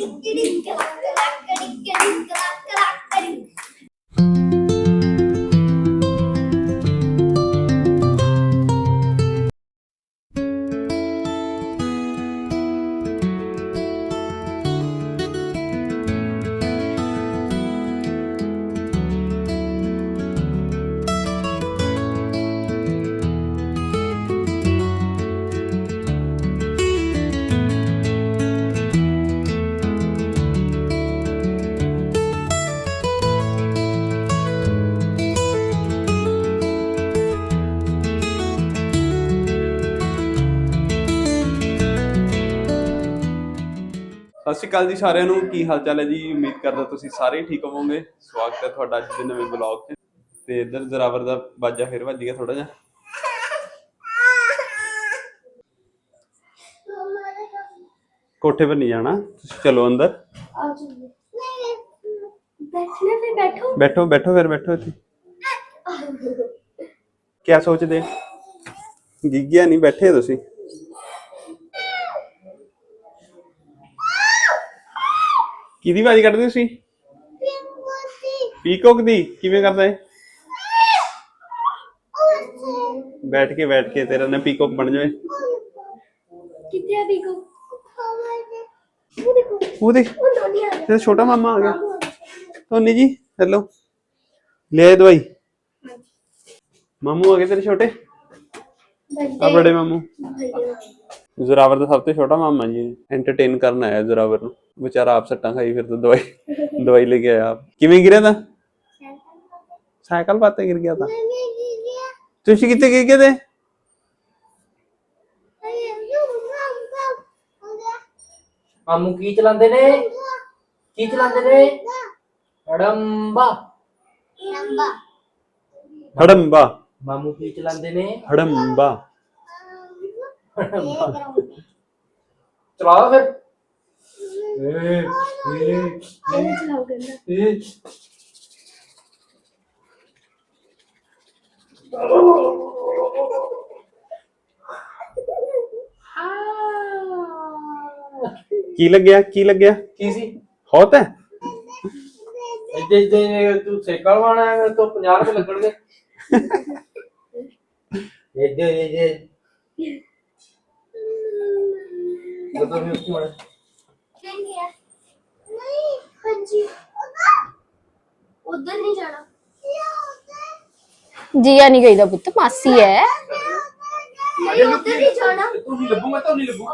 よかった。ਸਤਿ ਸ਼੍ਰੀ ਅਕਾਲ ਜੀ ਸਾਰਿਆਂ ਨੂੰ। ਕੀ ਹਾਲ ਚਾਲ ਹੈ ਜੀ? ਉਮੀਦ ਕਰਦਾ ਤੁਸੀਂ ਸਾਰੇ ਠੀਕ ਹੋਵੋਗੇ। ਸਵਾਗਤ ਹੈ ਤੁਹਾਡਾ ਅੱਜ ਦੇ ਨਵੇਂ ਬਲੌਗ 'ਚ। ਤੇ ਇੱਧਰ ਜ਼ਰਾਵਰ ਦਾ ਬਾਜਾ ਫਿਰ ਵੱਜ ਗਿਆ ਥੋੜਾ ਜਿਹਾ। ਕੋਠੇ ਪਰ ਨਹੀਂ ਜਾਣਾ। ਤੁਸੀਂ ਚਲੋ ਅੰਦਰ। ਆ ਤੇ ਬੈਠੋ ਬੈਠੋ ਬੈਠੋ ਫਿਰ, ਬੈਠੋ ਇੱਥੇ। ਕੀ ਸੋਚਦੇ? ਗਿੱਗਿਆ ਨਹੀਂ, ਬੈਠੇ ਤੁਸੀਂ। ਕਿਹਦੀ ਬਾਜੀ ਕੱਢਦੇ ਤੁਸੀਂ? ਪੀਕੋਕ ਦੀ। ਕਿਵੇਂ ਕਰਦਾ ਹੈ ਬੈਠ ਕੇ ਬੈਠ ਕੇ ਤੇਰਾ ਨਾ ਪੀਕੋਕ ਬਣ ਜਾਵੇ। ਕਿੱਥੇ ਆ ਬੀਗੋ ਉਹ ਦੇਖੋ। ਉਹ ਦੇਖ ਤੇਰਾ ਛੋਟਾ ਮਾਮਾ ਆ ਗਿਆ। ਧੋਨੀ ਜੀ ਹੈਲੋ। ਲੈ ਦਵਾਈ। ਮਾਮੂ ਆ ਗਏ ਤੇਰੇ ਛੋਟੇ? ਆ ਬੜੇ ਮਾਮੂ। ਜ਼ਰਾਵਰ ਦਾ ਸਭ ਤੋਂ ਛੋਟਾ ਮਾਮਾ ਜੀ ਐਂਟਰਟੇਨ ਕਰਨ ਆਇਆ ਜ਼ਰਾਵਰ ਨੂੰ। ਵਿਚਾਰਾ ਆਪ ਸੱਟਾਂ ਖਾਈ ਫਿਰ ਤਾਂ ਦਵਾਈ ਦਵਾਈ ਲੈ ਕੇ ਆਇਆ ਆਪ। ਕਿਵੇਂ ਗਿਰਿਆ ਤਾਂ? ਸਾਈਕਲ ਪਾਤੇ ਗਿਰ ਗਿਆ ਤਾਂ। ਤੁਸੀਂ ਕਿੱਥੇ ਗਿਰ ਗਏ ਤੇ ਮਾਮੂ ਕੀ ਚਲਾਉਂਦੇ ਨੇ? ਕੀ ਚਲਾਉਂਦੇ ਨੇ? ਹੜੰਬਾ। ਹੜੰਬਾ। ਮਾਮੂ ਕੀ ਚਲਾਉਂਦੇ ਨੇ? ਹੜੰਬਾ। ਚਲਾ ਫਿਰ। ਏ ਏ ਏ ਕੀ ਲੱਗਿਆ ਕੀ ਲੱਗਿਆ? ਕੀ ਸੀ? ਹੋਤ ਹੈ? ਇੱਦੇ ਇੱਦੇ ਤੂੰ ਸਾਈਕਲ ਵਾਣਾ ਹੈ ਤਾਂ 50 ਰੁਪਏ ਲੱਗਣਗੇ। ਜੀਆ ਨਹੀਂ ਗਈ ਦਾ ਪੁੱਤ ਮਾਸੀ ਹੈ ਨਹੀਂ ਉਧਰ ਨਹੀਂ ਜਾਣਾ। ਤੂੰ ਨਹੀਂ ਲੱਭੂ ਮੈਂ ਤਾਂ ਨਹੀਂ ਲੱਭੂ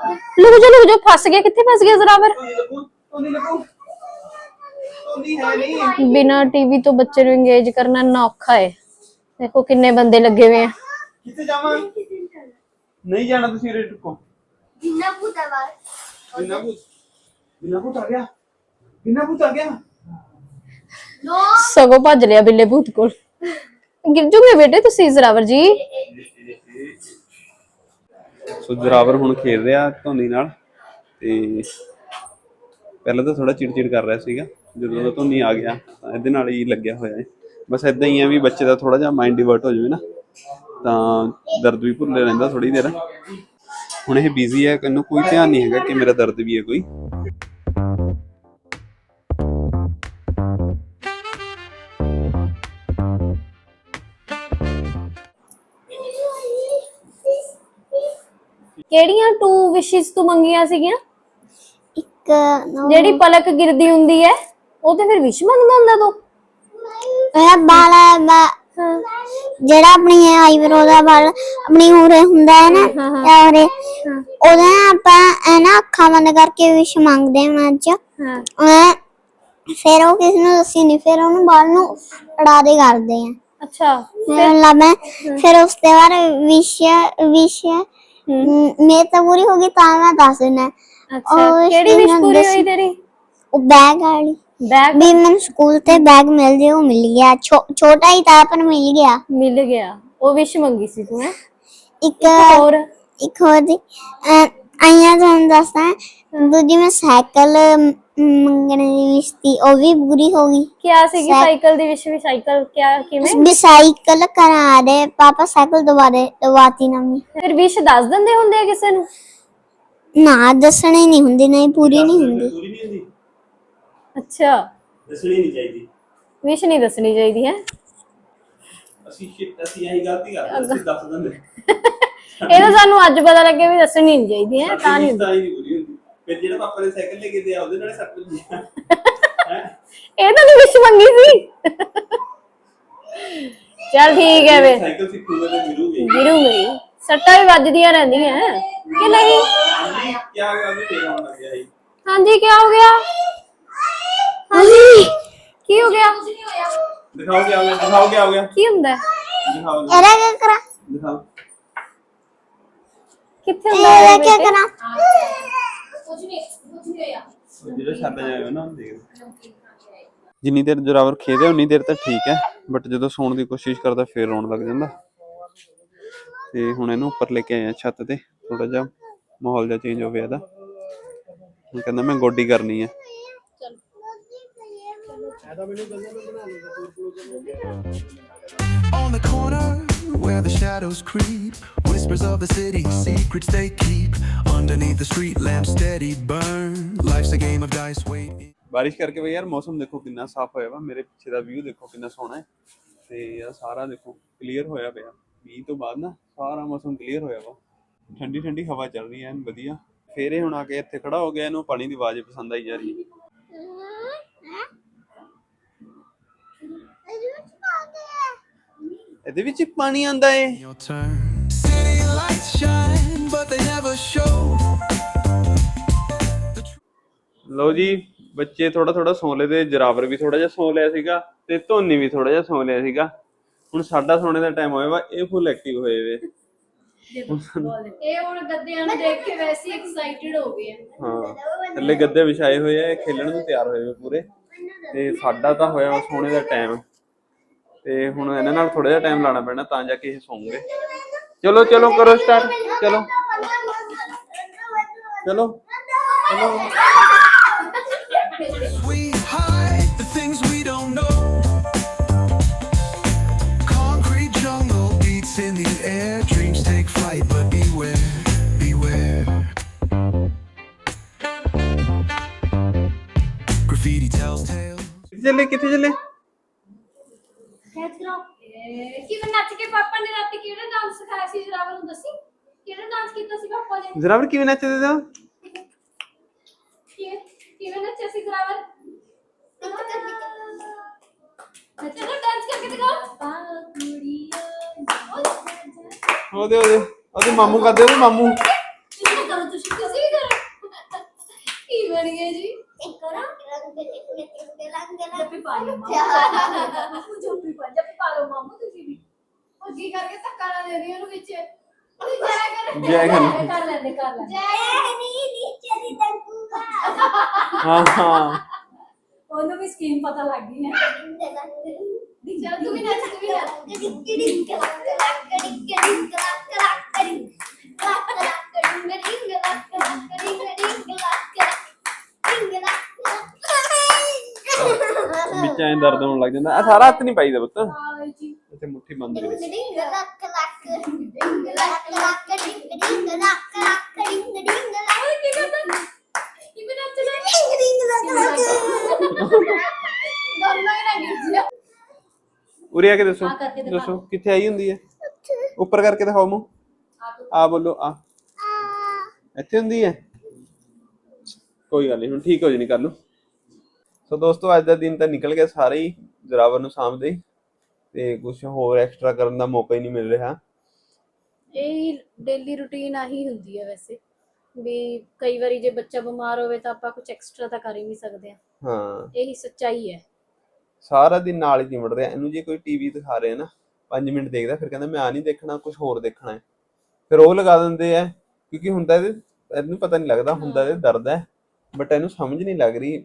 ਲੁਕ ਜਾ ਲੁਕ ਜਾ ਫਸ ਗਿਆ ਕਿੱਥੇ ਫਸ ਗਿਆ ਜ਼ਰਾਵਰ ਤੂੰ ਨਹੀਂ ਲੱਭੂ ਤੂੰ ਨਹੀਂ ਲੱਭੂ ਤੂੰ ਨਹੀਂ ਹੈ ਨਹੀਂ। ਬਿਨਾ ਟੀਵੀ ਤੋਂ ਬੱਚੇ ਨੂੰ ਇੰਗੇਜ ਕਰਨਾ ਔਖਾ ਹੈ ਦੇਖੋ ਕਿੰਨੇ ਬੰਦੇ ਲੱਗੇ ਹੋਏ ਆ ਕਿੱਥੇ ਜਾਵਾਂ? ਨਹੀਂ ਜਾਣਾ ਤੁਸੀਂ ਰੇਟ ਕੋ। ਜਿੰਨਾ ਭੂਤਾ ਵਾਰ ਬਿਨਾ ਭੂਤ ਬਿਨਾ ਭੂਤ ਆ ਗਿਆ। ਬਿਨਾ ਭੂਤ ਆ ਗਿਆ। ਨੋ ਸਗੋਂ ਭੱਜ ਲਿਆ ਬਿੱਲੇ ਭੂਤ ਕੋਲ। ਗਿਰ ਜੂਗੇ ਬੇਟੇ ਤੁਸੀਂ ਜ਼ਰਾਵਰ ਜੀ? ਸੋ ਜਰਾਵਰ ਹੁਣ ਖੇਡ ਰਿਹਾ ਧੋਨੀ ਨਾਲ ਤੇ ਪਹਿਲਾਂ ਤਾਂ ਥੋੜਾ ਚਿੜਚਿੜ ਕਰ ਰਿਹਾ ਸੀਗਾ। ਜਦੋਂ ਦਾ ਧੋਨੀ ਆ ਗਿਆ ਤਾਂ ਇਹਦੇ ਨਾਲ ਹੀ ਲੱਗਿਆ ਹੋਇਆ ਹੈ ਬਸ ਇਦਾਂ ਹੀ ਆ ਵੀ ਬੱਚੇ ਦਾ ਥੋੜਾ ਜਿਹਾ ਮਾਈਂਡ ਡਿਵਰਟ ਹੋ ਜਾਵੇ ਨਾ। ਤਾਂ ਦਰਦ ਵੀ ਭੁੱਲੇ ਰਹਿੰਦਾ ਥੋੜੀ ਦੇਰ। ਹੁਣ ਇਹ ਬਿਜ਼ੀ ਹੈ ਇਹਨੂੰ ਕੋਈ ਧਿਆਨ ਨਹੀਂ ਹੈਗਾ ਕਿ ਮੇਰਾ ਦਰਦ ਵੀ ਹੈ ਕੋਈ। ਕਿਹੜੀਆਂ ਟੂ ਵਿਸ਼ੇਸ ਤੂੰ ਮੰਗੀਆਂ ਸੀਗੀਆਂ? ਇੱਕ ਜਿਹੜੀ ਪਲਕ ਗਿਰਦੀ ਹੁੰਦੀ ਹੈ ਉਹ ਤੇ ਫਿਰ ਵਿਸ਼ ਮੰਗਦਾ ਹੁੰਦਾ ਤੂੰ? ਇਹ ਬਾਲ ਬਾ ਜਿਹੜਾ ਆਪਣੀ ਆਈਬ੍ਰੋ ਦਾ ਵਾਲ ਆਪਣੀ ਉਰੇ ਹੁੰਦਾ ਹੈ ਨਾ ਉਰੇ। ਉਹਦਾ ਆਪਾਂ ਇਹ ਨਾ ਅੱਖਾਂ ਬੰਦ ਕਰਕੇ ਵਿਸ਼ ਮੰਗਦੇ ਹਾਂ ਅੱਜ ਹਾਂ। ਫਿਰ ਉਹ ਕਿਸ ਨੂੰ ਦੱਸੀ ਨਹੀਂ ਫਿਰ ਉਹਨੂੰ ਬਾਲ ਨੂੰ ਉਡਾ ਦੇ ਕਰਦੇ ਆ ਅੱਛਾ। ਫਿਰ ਮੈਂ ਫਿਰ ਉਸ ਤੋਂ ਬਾਅਦ ਵਿਸ਼ ਵਿਸ਼ ਮੈਂ ਤਾਂ ਪੂਰੀ ਹੋ ਗਈ ਤਾਂ ਮੈਂ ਦੱਸ ਦੇਣਾ ਅੱਛਾ ਕਿਹੜੀ ਵਿਸ਼ ਪੂਰੀ ਹੋਈ ਤੇਰੀ? ਉਹ ਬੈਗ ਵਾਲੀ। ਬੈਗ ਵੀ ਮੈਨੂੰ ਸਕੂਲ ਤੇ ਬੈਗ ਮਿਲ ਜੇ ਉਹ ਮਿਲ ਗਿਆ। ਛੋ- ਛੋਟਾ ਹੀ ਤਾਂ ਪਰ ਮਿਲ ਗਿਆ। ਮਿਲ ਗਿਆ। ਉਹ ਵਿਸ਼ ਮੰਗੀ ਸੀ ਤੂੰ ਹੈ? ਇੱਕ ਹੋਰ। ਇੱਕ ਹੋਰ ਦੀ। ਅਹ, ਆਈਆਂ ਤੁਹਾਨੂੰ ਦੱਸਦਾ ਦੂਜੀ ਮੈਂ ਸਾਈਕਲ ਮ- ਮੰਗਣ ਦੀ ਵਿਸ਼ ਤੀ ਉਹ ਵੀ ਪੂਰੀ ਹੋ ਗਈ। ਕਿਆ ਸੀਗੀ ਸਾਈਕਲ ਦੀ ਵਿਸ਼ ਵੀ? ਸਾਈਕਲ ਕਿਆ ਕਿਵੇਂ? ਵੀ ਸਾਈਕਲ ਕਰਾ ਦੇ। ਪਾਪਾ ਸਾਈਕਲ ਦਵਾ ਦੇ ਦਵਾਤੀ ਨਾ ਮੈਂ ਫਿਰ ਵਿਸ਼ ਦੱਸ ਦਿੰਦੇ ਹੁੰਦੇ ਆ ਕਿਸੇ ਨੂੰ? ਨਾ ਦੱਸਣੀ ਨਹੀਂ ਹੁੰਦੀ ਨਹੀਂ ਪੂਰੀ ਨਹੀਂ ਹੁੰਦੀ? ਅੱਛਾ। ਦੱਸਣੀ ਨਹੀਂ ਚਾਹੀਦੀ। ਵਿਸ਼ ਨਹੀਂ ਦੱਸਣੀ ਚਾਹੀਦੀ ਹੈ? ਅਸੀਂ shit, ਅਸੀਂ ਇਹੀ ਗਲਤੀ ਕਰਦੇ ਅਸੀਂ ਦੱਸ ਦਿੰਦੇ। ਇਹ ਤਾਂ ਸਾਨੂੰ ਅੱਜ ਪਤਾ ਲੱਗਿਆ ਵੀ ਦੱਸਣੀ ਨਹੀਂ ਚਾਹੀਦੀ ਹੈ? ਤਾਂ ਨਹੀਂ। ਤਾਂ ਹੀ ਨਹੀਂ ਹੁੰਦੀ। ਫਿਰ ਜਿਹੜਾ ਪਾਪਾ ਨੇ ਸਾਈਕਲ ਲੈ ਕੇ ਦਿਆ ਉਹਦੇ ਨਾਲ ਸੱਟ ਹੈ? ਇਹ ਤਾਂ ਨਹੀਂ ਵਿਸ਼ ਮੰਗੀ ਸੀ। ਚਲ ਠੀਕ ਹੈ ਵੇ ਸਾਈਕਲ ਸਿੱਖੂਗਾ ਤੇ ਮਿਲੂਗੀ ਗਿਰੂ ਗਈ ਸੱਟਾਂ ਵੀ ਵੱਜਦੀਆਂ ਰਹਿੰਦੀਆਂ ਕਿ ਨਹੀਂ? ਕੀ ਆ ਗਿਆ ਲੱਗ ਹਾਂਜੀ ਕੀ ਹੋ ਗਿਆ? ਹਾਂਜੀ। ਕੀ ਹੋ ਗਿਆ? ਦਿਖਾਓ ਕੀ ਆ ਗਿਆ ਦਿਖਾਓ ਕੀ ਆ ਗਿਆ। ਕੀ ਹੁੰਦਾ? ਹੈ? ਦਿਖਾਓ ਇਹਦਾ ਕੀ ਕਰਾਂ? ਦਿਖਾਓ। ਕਿੱਥੇ ਹੁੰਦਾ ਹੈ ਇਹਦਾ ਕੀ ਕਰਾਂ? ਉਹ ਜਿਹੜਾ ਛੱਡ ਜਾਏਗਾ ਨਾ ਉਹਨੂੰ ਦੇਖ। ਜਿੰਨੀ ਦੇਰ ਜਰਾਵਰ ਖੇਦੇ ਉਨੀ ਦੇਰ ਤਾਂ ਠੀਕ ਹੈ। ਬਟ ਜਦੋਂ ਸੌਣ ਦੀ ਕੋਸ਼ਿਸ਼ ਕਰਦਾ ਫੇਰ ਰੋਣ ਲੱਗ ਜਾਂਦਾ। ਤੇ ਹੁਣ ਇਹਨੂੰ ਉੱਪਰ ਲੈ ਕੇ ਆਏ ਆ ਛੱਤ ਤੇ। ਥੋੜਾ ਜਿਹਾ ਮਾਹੌਲ ਜਿਹਾ ਚੇਂਜ ਹੋ ਗਿਆ ਇਹਦਾ। ਹੁਣ ਕਹਿੰਦਾ ਮੈਂ ਗੋਡੀ ਕਰਨੀ ਹੈ। On the corner where the shadows creep, whispers of the city, secrets they keep. Underneath the street lamp, steady burn. Life's a game of dice. Wait. ਬਾਰਿਸ਼ ਕਰਕੇ ਬਈ ਯਾਰ ਮੌਸਮ ਦੇਖੋ ਕਿੰਨਾ ਸਾਫ਼ ਹੋਇਆ ਵਾ ਮੇਰੇ ਪਿੱਛੇ ਦਾ ਵਿਊ ਦੇਖੋ ਕਿੰਨਾ ਸੋਹਣਾ ਹੈ ਤੇ ਆ ਸਾਰਾ ਦੇਖੋ ਕਲੀਅਰ ਹੋਇਆ ਪਿਆ ਮੀਂਹ ਤੋਂ ਬਾਅਦ ਨਾ ਸਾਰਾ ਮੌਸਮ ਕਲੀਅਰ ਹੋਇਆ ਵਾ ਠੰਡੀ ਠੰਡੀ ਹਵਾ ਚੱਲ ਰਹੀ ਹੈ ਐਨ ਵਧੀਆ ਫੇਰ ਹੁਣ ਆ ਕੇ ਇੱਥੇ ਖੜਾ ਹੋ ਗਿਆ ਇਹਨੂੰ ਪਾਣੀ ਦੀ ਆਵਾਜ਼ ਪਸੰਦ ਆਈ ਜਾ ਰਹੀ ਹੈ ਇਹਦੇ ਵਿੱਚ ਪਾਣੀ ਆਂਦਾ ਏ। Your turn. City lights shine, but they never show. ਲਓ ਜੀ ਬੱਚੇ ਥੋੜਾ ਥੋੜਾ ਸੌਂ ਲਏ ਤੇ ਜਰਾਵਰ ਵੀ ਥੋੜਾ ਜਿਹਾ ਸੌਂ ਲਿਆ ਸੀਗਾ ਤੇ ਧੋਨੀ ਵੀ ਥੋੜਾ ਜਿਹਾ ਸੌਂ ਲਿਆ ਸੀਗਾ। ਹੁਣ ਸਾਡਾ ਸੌਣੇ ਦਾ ਟਾਈਮ ਹੋਇਆ ਵਾ ਇਹ ਫੁੱਲ ਐਕਟਿਵ ਹੋਏ ਵੇ। ਇਹ ਹੁਣ ਗੱਦਿਆਂ ਨੂੰ ਦੇਖ ਕੇ ਵੈਸੇ ਐਕਸਾਈਟਿਡ ਹੋ ਗਏ ਆ। ਹਾਂ ਥੱਲੇ ਗੱਦੇ ਵਿਛਾਏ ਹੋਏ ਆ ਇਹ ਖੇਲਣ ਨੂੰ ਤਿਆਰ ਹੋਏ ਵੇ ਪੂਰੇ। ਤੇ ਸਾਡਾ ਤਾਂ ਹੋਇਆ ਵਾ ਸੌਣੇ ਦਾ ਟਾਈਮ ਤੇ ਹੁਣ ਇਹਨਾਂ ਨਾਲ ਥੋੜਾ ਜਿਹਾ ਟਾਈਮ ਲਾਣਾ ਪੈਣਾ ਤਾਂ ਜਾ ਕੇ ਇਹ ਸੌਂਗੇ ਚਲੋ ਚਲੋ ਕਰੋ ਸਟਾਰਟ ਚਲੋ ਚਲੋ ਚਲੋ We hide the things we don't know. Concrete jungle beats in the air. Dreams take flight, but beware, beware. Graffiti tells tales. ਕਿੱਥੇ ਚੱਲੇ ਕਿੱਥੇ ਚੱਲੇ ਇਹ ਕਿਵੇਂ ਨੱਚ ਕੇ ਪਾਪਾ ਨੇ ਰਾਤੀ ਕਿਹੜਾ ਡਾਂਸ ਸਿਖਾਇਆ ਸੀ? ਜਰਾਵਰ ਨੂੰ ਦੱਸੀ। ਕਿਹੜਾ ਡਾਂਸ ਕੀਤਾ ਸੀ ਪਾਪਾ ਨੇ? ਜਰਾਵਰ ਕਿਵੇਂ ਨੱਚਦੇ ਦਾ ਕਿ- ਕਿਵੇਂ ਨੱਚਿਆ ਸੀ ਜਰਾਵਰ ਚਲੋ ਡਾਂਸ ਕਰਕੇ ਦਿਖਾਓ। ਪਾ ਕੁੜੀਆਂ ਉਹਦੇ ਉਹਦੇ ਉਹਦੇ ਮਾਮੂ ਕਰਦੇ ਉਹਦੇ ਮਾਮੂ ਤੁਸੀਂ ਵੀ ਕਰੋ ਤੁਸੀਂ ਤੁਸੀਂ ਵੀ ਕਰੋ ਕੀ ਬਣ ਗਿਆ ਜੀ ਜੱਪੀ ਪਾ ਲਓ ਮਾਮੂ ਜੱਪੀ ਪਾ ਜੱਪੀ ਪਾ ਲਓ ਮਾਮੂ ਤੁਸੀਂ ਵੀ ਅੱਗੇ ਕਰਕੇ ਧੱਕਾ ਨਾ ਦੇ ਰਹੀ ਉਹਨੂੰ ਵਿੱਚ ਉਹਦੀ ਜੈ ਕਰ ਜੈ ਕਰ। ਕਰ ਲੈਂਦੇ ਕਰ ਲੈਂਦੇ ਹਾਂ ਹਾਂ ਉਹਨੂੰ ਵੀ ਸਕੀਮ ਪਤਾ ਲੱਗ ਗਈ ਹੈ ਚਲ ਤੂੰ ਵੀ ਨੱਚ ਤੂੰ ਵੀ ਨੱਚ ਵਿੱਚ ਐਂ ਦਰਦ ਹੋਣ ਲੱਗ ਜਾਂਦਾ ਆ ਸਾਰਾ ਹੱਥ ਨਹੀਂ ਪਾਈਦਾ ਪੁੱਤ ਜੀ ਇੱਥੇ ਮੁੱਠੀ ਬੰਦ ਕਰੀ ਓਏ ਕੀ ਕਰਦਾ ਕਿਵੇਂ ਨੱਚਦਾ ਦੋਨੋਂ ਹੀ ਨਾ ਗਿਰ ਜਿਆ ਉਰੇ ਆ ਕੇ ਦੱਸੋ। ਦੱਸੋ ਕਿੱਥੇ ਆਈ ਹੁੰਦੀ ਹੈ? ਉੱਪਰ ਕਰਕੇ ਦਿਖਾਓ ਮੂੰਹ। ਆ ਬੋਲੋ ਆ। ਇੱਥੇ ਹੁੰਦੀ ਹੈ? ਕੋਈ ਗੱਲ ਨਹੀਂ ਹੁਣ ਠੀਕ ਹੋ ਜਣੀ ਕਰ ਲਓ ਸੋ ਦੋਸਤੋ ਅੱਜ ਦਾ ਦਿਨ ਤਾਂ ਨਿਕਲ ਗਿਆ ਸਾਰੇ ਹੀ ਜਰਾਵਰ ਨੂੰ ਸਾਂਭਦੇ ਹੀ। ਤੇ ਕੁਝ ਹੋਰ ਐਕਸਟਰਾ ਕਰਨ ਦਾ ਮੌਕਾ ਹੀ ਨਹੀਂ ਮਿਲ ਰਿਹਾ। ਇਹ ਡੇਲੀ ਰੁਟੀਨ ਆਹੀ ਹੁੰਦੀ ਹੈ ਵੈਸੇ। ਵੀ ਕਈ ਵਾਰੀ ਜੇ ਬੱਚਾ ਬਿਮਾਰ ਹੋਵੇ ਤਾਂ ਆਪਾਂ ਕੁਝ ਐਕਸਟਰਾ ਤਾਂ ਕਰ ਹੀ ਨਹੀਂ ਸਕਦੇ ਆ ਹਾਂ। ਇਹੀ ਸੱਚਾਈ ਹੈ। ਸਾਰਾ ਦਿਨ ਨਾਲ ਹੀ ਚਿਮੜ ਰਿਹਾ। ਇਹਨੂੰ ਜੇ ਕੋਈ ਟੀਵੀ ਦਿਖਾ ਰਿਹਾ ਨਾ 5 ਮਿੰਟ ਦੇਖਦਾ ਫਿਰ ਕਹਿੰਦਾ ਮੈਂ ਆ ਨਹੀਂ ਦੇਖਣਾ ਕੁਝ ਹੋਰ ਦੇਖਣਾ ਹੈ। ਫਿਰ ਉਹ ਲਗਾ ਦਿੰਦੇ ਆ। ਕਿਉਂਕਿ ਹੁੰਦਾ ਇਹਦੇ ਇਹਨੂੰ ਪਤਾ ਨਹੀਂ ਲੱਗਦਾ ਹੁੰਦਾ ਇਹਦੇ ਦਰਦ ਹੈ। ਬਟ ਇਹਨੂੰ ਸਮਝ ਨਹੀਂ ਲੱਗ ਰਹੀ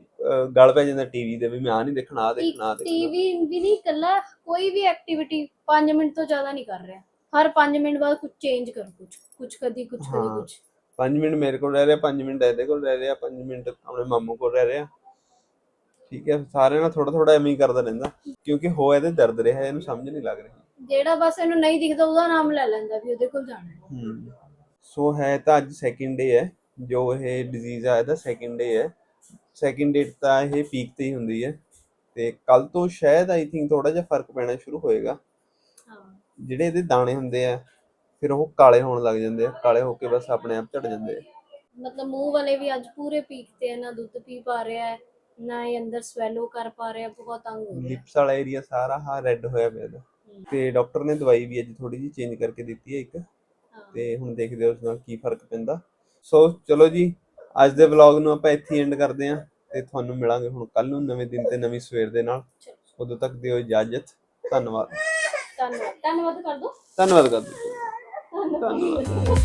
ਗਲ ਪੈ ਜਾਂਦਾ ਟੀਵੀ ਦੇ ਵੀ ਮੈਂ ਆ ਨਹੀਂ ਦੇਖਣਾ ਆ ਦੇਖਣਾ ਆ ਦੇਖਣਾ। ਟੀਵੀ ਵੀ ਨਹੀਂ ਇਕੱਲਾ ਕੋਈ ਵੀ ਐਕਟੀਵਿਟੀ 5 ਮਿੰਟ ਤੋਂ ਜ਼ਿਆਦਾ ਨਹੀਂ ਕਰ ਰਿਹਾ। ਹਰ 5 ਮਿੰਟ ਬਾਅਦ ਕੁਝ ਚੇਂਜ ਕਰੋ ਕੁਝ ਕੁਝ ਕਦੀ ਕੁਝ ਕਦੀ ਹਾਂ। ਕੁਝ 5 ਮਿੰਟ ਮੇਰੇ ਕੋਲ ਰਹਿ ਰਿਹਾ 5 ਮਿੰਟ ਇਹਦੇ ਕੋਲ ਰਹਿ ਰਿਹਾ 5 ਮਿੰਟ ਆਪਣੇ ਮਾਮੂ ਕੋਲ ਰਹਿ ਰਿਹਾ। ਠੀਕ ਹੈ ਸਾਰਿਆਂ ਨਾਲ ਥੋੜਾ ਥੋੜਾ ਐਵੇਂ ਹੀ ਕਰਦਾ ਰਹਿੰਦਾ ਕਿਉਂਕਿ ਹੋ ਇਹਦੇ ਦਰਦ ਰਿਹਾ ਇਹਨੂੰ ਸਮਝ ਨਹੀਂ ਲੱਗ ਰਹੀ। ਜਿਹੜਾ ਬਸ ਇਹਨੂੰ ਨਹੀਂ ਦਿਖਦਾ ਉਹਦਾ ਨਾਮ ਲੈ ਲੈਂਦਾ ਵੀ ਉਹਦੇ ਕੋਲ ਜਾਣਾ ਹੈ। ਹਮ ਸੋ ਹੈ ਤਾਂ ਅੱਜ ਸੈਕਿੰਡ ਡੇ ਹੈ ਜੋ ਇਹ ਡਿਜ਼ੀਜ਼ ਆ ਇਹਦਾ ਸੈਕਿੰਡ ਡੇ ਹੈ। ਸੈਕਿੰਡ ਡੇਟ ਤਾਂ ਇਹ ਪੀਕ ਤੇ ਹੀ ਹੁੰਦੀ ਹੈ ਤੇ ਕੱਲ ਤੋਂ ਸ਼ਾਇਦ ਆਈ ਥਿੰਕ ਥੋੜਾ ਜਿਹਾ ਫ਼ਰਕ ਪੈਣਾ ਸ਼ੁਰੂ ਹੋਏਗਾ। ਹਾਂ। ਜਿਹੜੇ ਇਹਦੇ ਦਾਣੇ ਹੁੰਦੇ ਆ ਫਿਰ ਉਹ ਕਾਲੇ ਹੋਣ ਲੱਗ ਜਾਂਦੇ ਆ ਕਾਲੇ ਹੋ ਕੇ ਬਸ ਆਪਣੇ ਆਪ ਝੜ ਜਾਂਦੇ ਆ। ਮਤਲਬ ਮੂੰਹ ਵਾਲੇ ਵੀ ਅੱਜ ਪੂਰੇ ਪੀਕ ਤੇ ਹੈ ਨਾ ਦੁੱਧ ਪੀ ਪਾ ਰਿਹਾ ਹੈ ਨਾ ਇਹ ਅੰਦਰ ਸਵੈਲੋ ਕਰ ਪਾ ਰਿਹਾ ਬਹੁਤ ਤੰਗ ਹੋ ਰਿਹਾ। ਲਿਪਸ ਵਾਲਾ ਏਰੀਆ ਸਾਰਾ ਹਾਂ ਰੈੱਡ ਹੋਇਆ ਪਿਆ ਇਹਦਾ। ਤੇ ਡਾਕਟਰ ਨੇ ਦਵਾਈ ਵੀ ਅੱਜ ਥੋੜੀ ਜਿਹੀ ਚੇਂਜ ਕਰਕੇ ਦਿੱਤੀ ਹੈ ਇੱਕ। ਹਾਂ। ਤੇ ਹੁਣ ਦੇਖਦੇ ਹਾਂ ਉਸ ਨਾਲ ਕੀ ਫ਼ਰਕ ਪੈਂਦਾ। ਸੋ ਚਲੋ ਜੀ ਅੱਜ ਦੇ ਵਲੌਗ ਨੂੰ ਆਪਾਂ ਇੱਥੇ ਐਂਡ ਕਰਦੇ ਹਾਂ ਤੇ ਤੁਹਾਨੂੰ ਮਿਲਾਂਗੇ ਹੁਣ ਕੱਲ ਨੂੰ ਨਵੇਂ ਦਿਨ ਤੇ ਨਵੀਂ ਸਵੇਰ ਦੇ ਨਾਲ। ਉਦੋਂ ਤੱਕ ਦਿਓ ਇਜਾਜ਼ਤ। ਧੰਨਵਾਦ। ਧੰਨਵਾਦ। ਧੰਨਵਾਦ ਕਰ ਦੋ। ਧੰਨਵਾਦ ਕਰ ਦਿਓ ਧੰਨਵਾਦ।